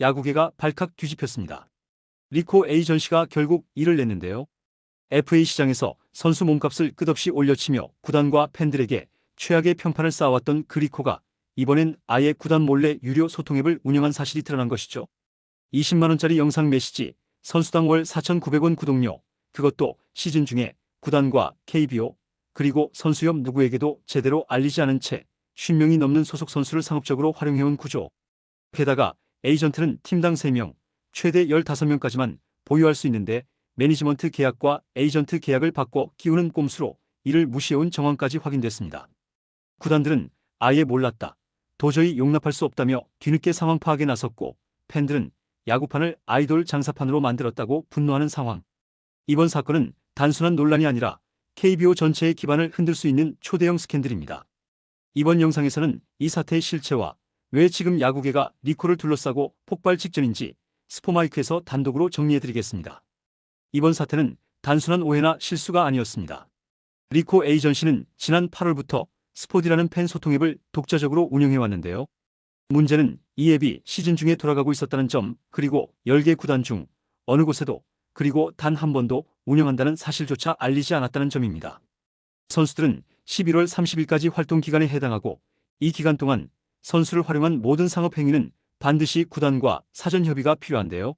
야구계가 발칵 뒤집혔습니다. 리코 에이전시가 결국 이를 냈는데요. FA 시장에서 선수 몸값을 끝없이 올려치며 구단과 팬들에게 최악의 평판을 쌓아왔던 그 리코가 이번엔 아예 구단 몰래 유료 소통앱을 운영한 사실이 드러난 것이죠. 20만원짜리 영상 메시지, 선수당 월 4,900원 구독료, 그것도 시즌 중에 구단과 KBO, 그리고 선수 옆 누구에게도 제대로 알리지 않은 채 50명이 넘는 소속 선수를 상업적으로 활용해온 구조. 게다가 에이전트는 팀당 3명, 최대 15명까지만 보유할 수 있는데 매니지먼트 계약과 에이전트 계약을 바꿔 끼우는 꼼수로 이를 무시해온 정황까지 확인됐습니다. 구단들은 아예 몰랐다. 도저히 용납할 수 없다며 뒤늦게 상황 파악에 나섰고 팬들은 야구판을 아이돌 장사판으로 만들었다고 분노하는 상황. 이번 사건은 단순한 논란이 아니라 KBO 전체의 기반을 흔들 수 있는 초대형 스캔들입니다. 이번 영상에서는 이 사태의 실체와 왜 지금 야구계가 리코를 둘러싸고 폭발 직전인지 스포마이크에서 단독으로 정리해드리겠습니다. 이번 사태는 단순한 오해나 실수가 아니었습니다. 리코 에이전시는 지난 8월부터 스포디라는 팬 소통 앱을 독자적으로 운영해왔는데요. 문제는 이 앱이 시즌 중에 돌아가고 있었다는 점, 그리고 10개 구단 중 어느 곳에도 그리고 단 한 번도 운영한다는 사실조차 알리지 않았다는 점입니다. 선수들은 11월 30일까지 활동 기간에 해당하고 이 기간 동안 선수를 활용한 모든 상업 행위는 반드시 구단과 사전 협의가 필요한데요.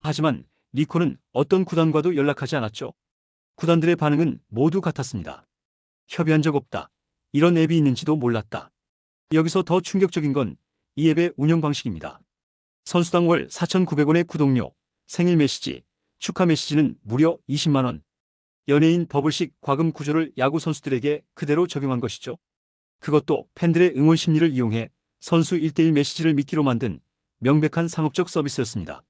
하지만 리코는 어떤 구단과도 연락하지 않았죠. 구단들의 반응은 모두 같았습니다. 협의한 적 없다. 이런 앱이 있는지도 몰랐다. 여기서 더 충격적인 건 이 앱의 운영 방식입니다. 선수당 월 4,900원의 구독료, 생일 메시지, 축하 메시지는 무려 20만원. 연예인 버블식 과금 구조를 야구 선수들에게 그대로 적용한 것이죠. 그것도 팬들의 응원 심리를 이용해 선수 1대1 메시지를 미끼로 만든 명백한 상업적 서비스였습니다.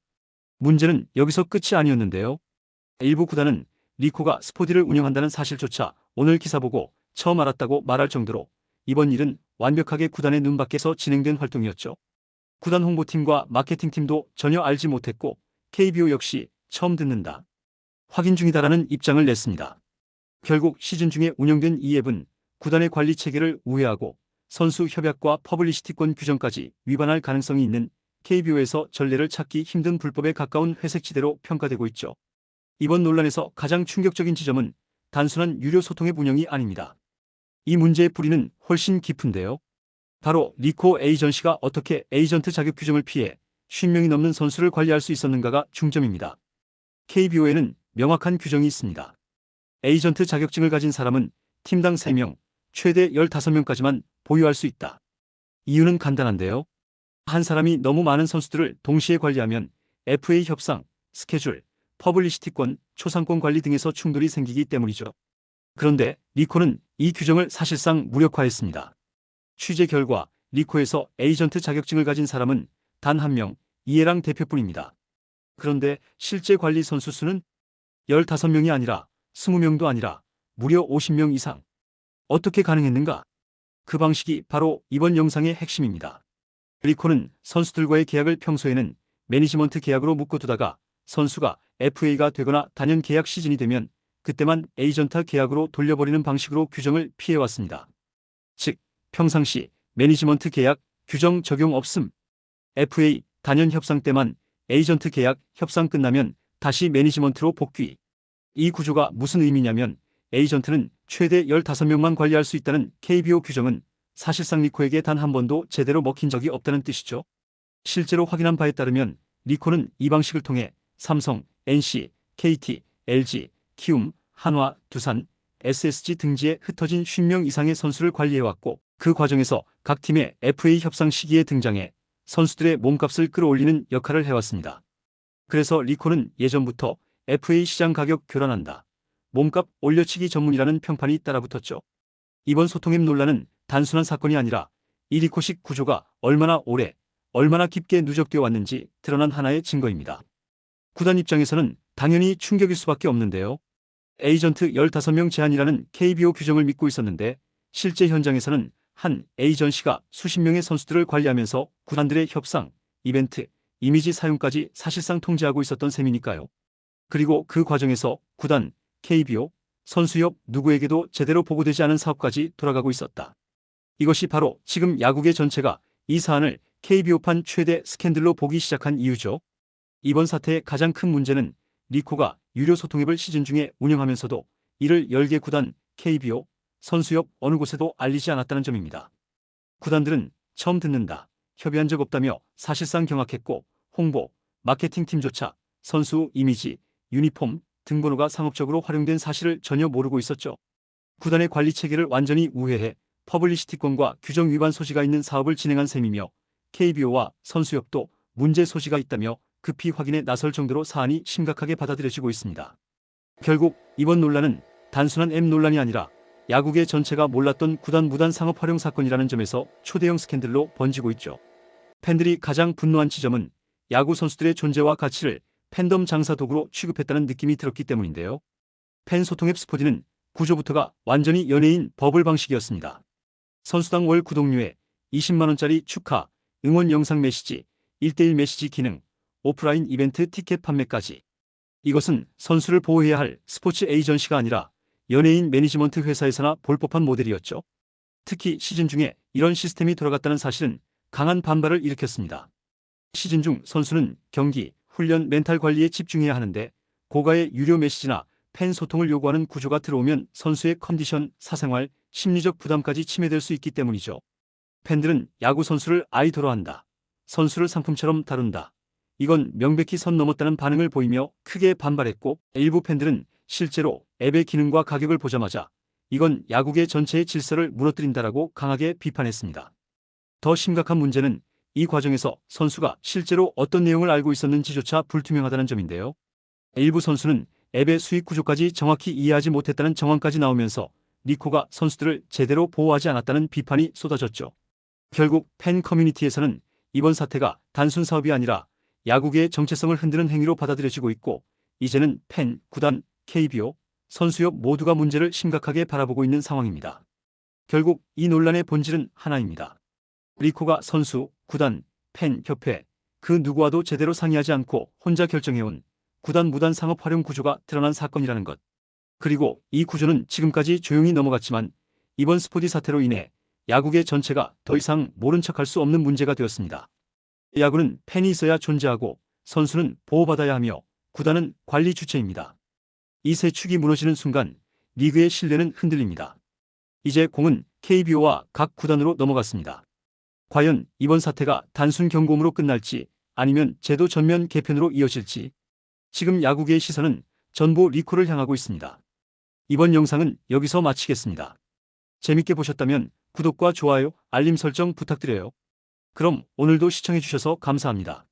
문제는 여기서 끝이 아니었는데요. 일부 구단은 리코가 스포디를 운영한다는 사실조차 오늘 기사 보고 처음 알았다고 말할 정도로 이번 일은 완벽하게 구단의 눈 밖에서 진행된 활동이었죠. 구단 홍보팀과 마케팅팀도 전혀 알지 못했고 KBO 역시 처음 듣는다. 확인 중이다라는 입장을 냈습니다. 결국 시즌 중에 운영된 이 앱은 구단의 관리 체계를 우회하고 선수 협약과 퍼블리시티권 규정까지 위반할 가능성이 있는 KBO에서 전례를 찾기 힘든 불법에 가까운 회색지대로 평가되고 있죠. 이번 논란에서 가장 충격적인 지점은 단순한 유료 소통의 운영이 아닙니다. 이 문제의 뿌리는 훨씬 깊은데요. 바로 리코 에이전시가 어떻게 에이전트 자격 규정을 피해 50명이 넘는 선수를 관리할 수 있었는가가 중점입니다. KBO에는 명확한 규정이 있습니다. 에이전트 자격증을 가진 사람은 팀당 3명, 최대 15명까지만 보유할 수 있다. 이유는 간단한데요. 한 사람이 너무 많은 선수들을 동시에 관리하면 FA 협상, 스케줄, 퍼블리시티권, 초상권 관리 등에서 충돌이 생기기 때문이죠. 그런데 리코는 이 규정을 사실상 무력화했습니다. 취재 결과 리코에서 에이전트 자격증을 가진 사람은 단 한 명, 이해랑 대표뿐입니다. 그런데 실제 관리 선수 수는 15명이 아니라 20명도 아니라 무려 50명 이상. 어떻게 가능했는가? 그 방식이 바로 이번 영상의 핵심입니다. 리코는 선수들과의 계약을 평소에는 매니지먼트 계약으로 묶어두다가 선수가 FA가 되거나 단연 계약 시즌이 되면 그때만 에이전트 계약으로 돌려버리는 방식으로 규정을 피해왔습니다. 즉, 평상시 매니지먼트 계약 규정 적용 없음. FA 단연 협상 때만 에이전트 계약 협상 끝나면 다시 매니지먼트로 복귀. 이 구조가 무슨 의미냐면 에이전트는 최대 15명만 관리할 수 있다는 KBO 규정은 사실상 리코에게 단 한 번도 제대로 먹힌 적이 없다는 뜻이죠. 실제로 확인한 바에 따르면 리코는 이 방식을 통해 삼성, NC, KT, LG, 키움, 한화, 두산, SSG 등지에 흩어진 50명 이상의 선수를 관리해왔고 그 과정에서 각 팀의 FA 협상 시기에 등장해 선수들의 몸값을 끌어올리는 역할을 해왔습니다. 그래서 리코는 예전부터 FA 시장 가격 교란한다. 몸값 올려치기 전문이라는 평판이 따라붙었죠. 이번 소통앱 논란은 단순한 사건이 아니라 이 리코식 구조가 얼마나 오래, 얼마나 깊게 누적되어 왔는지 드러난 하나의 증거입니다. 구단 입장에서는 당연히 충격일 수밖에 없는데요. 에이전트 15명 제한이라는 KBO 규정을 믿고 있었는데 실제 현장에서는 한 에이전시가 수십 명의 선수들을 관리하면서 구단들의 협상, 이벤트, 이미지 사용까지 사실상 통제하고 있었던 셈이니까요. 그리고 그 과정에서 구단, KBO, 선수협 누구에게도 제대로 보고되지 않은 사업까지 돌아가고 있었다. 이것이 바로 지금 야구계 전체가 이 사안을 KBO판 최대 스캔들로 보기 시작한 이유죠. 이번 사태의 가장 큰 문제는 리코가 유료 소통앱을 시즌 중에 운영하면서도 이를 10개 구단, KBO, 선수협 어느 곳에도 알리지 않았다는 점입니다. 구단들은 처음 듣는다, 협의한 적 없다며 사실상 경악했고 홍보, 마케팅 팀조차 선수 이미지, 유니폼, 등번호가 상업적으로 활용된 사실을 전혀 모르고 있었죠. 구단의 관리 체계를 완전히 우회해 퍼블리시티권과 규정 위반 소지가 있는 사업을 진행한 셈이며 KBO와 선수협도 문제 소지가 있다며 급히 확인에 나설 정도로 사안이 심각하게 받아들여지고 있습니다. 결국 이번 논란은 단순한 앱 논란이 아니라 야구계 전체가 몰랐던 구단 무단 상업 활용 사건이라는 점에서 초대형 스캔들로 번지고 있죠. 팬들이 가장 분노한 지점은 야구 선수들의 존재와 가치를 팬덤 장사 도구로 취급했다는 느낌이 들었기 때문인데요. 팬 소통 앱 스포디는 구조부터가 완전히 연예인 버블 방식이었습니다. 선수당 월 구독료에 20만원짜리 축하, 응원 영상 메시지, 1대1 메시지 기능, 오프라인 이벤트 티켓 판매까지. 이것은 선수를 보호해야 할 스포츠 에이전시가 아니라 연예인 매니지먼트 회사에서나 볼 법한 모델이었죠. 특히 시즌 중에 이런 시스템이 돌아갔다는 사실은 강한 반발을 일으켰습니다. 시즌 중 선수는 경기, 훈련, 멘탈 관리에 집중해야 하는데 고가의 유료 메시지나 팬 소통을 요구하는 구조가 들어오면 선수의 컨디션, 사생활, 심리적 부담까지 침해될 수 있기 때문이죠. 팬들은 야구 선수를 아이돌화 한다. 선수를 상품처럼 다룬다. 이건 명백히 선 넘었다는 반응을 보이며 크게 반발했고 일부 팬들은 실제로 앱의 기능과 가격을 보자마자 이건 야구계 전체의 질서를 무너뜨린다라고 강하게 비판했습니다. 더 심각한 문제는 이 과정에서 선수가 실제로 어떤 내용을 알고 있었는지조차 불투명하다는 점인데요. 일부 선수는 앱의 수익 구조까지 정확히 이해하지 못했다는 정황까지 나오면서 리코가 선수들을 제대로 보호하지 않았다는 비판이 쏟아졌죠. 결국 팬 커뮤니티에서는 이번 사태가 단순 사업이 아니라 야구계의 정체성을 흔드는 행위로 받아들여지고 있고 이제는 팬, 구단, KBO, 선수협 모두가 문제를 심각하게 바라보고 있는 상황입니다. 결국 이 논란의 본질은 하나입니다. 리코가 선수, 구단, 팬, 협회 그 누구와도 제대로 상의하지 않고 혼자 결정해온 구단 무단 상업 활용 구조가 드러난 사건이라는 것. 그리고 이 구조는 지금까지 조용히 넘어갔지만 이번 스포디 사태로 인해 야구계 전체가 더 이상 모른 척할 수 없는 문제가 되었습니다. 야구는 팬이 있어야 존재하고 선수는 보호받아야 하며 구단은 관리 주체입니다. 이 세 축이 무너지는 순간 리그의 신뢰는 흔들립니다. 이제 공은 KBO와 각 구단으로 넘어갔습니다. 과연 이번 사태가 단순 경고음으로 끝날지 아니면 제도 전면 개편으로 이어질지 지금 야구계의 시선은 전부 리코를 향하고 있습니다. 이번 영상은 여기서 마치겠습니다. 재밌게 보셨다면 구독과 좋아요, 알림 설정 부탁드려요. 그럼 오늘도 시청해주셔서 감사합니다.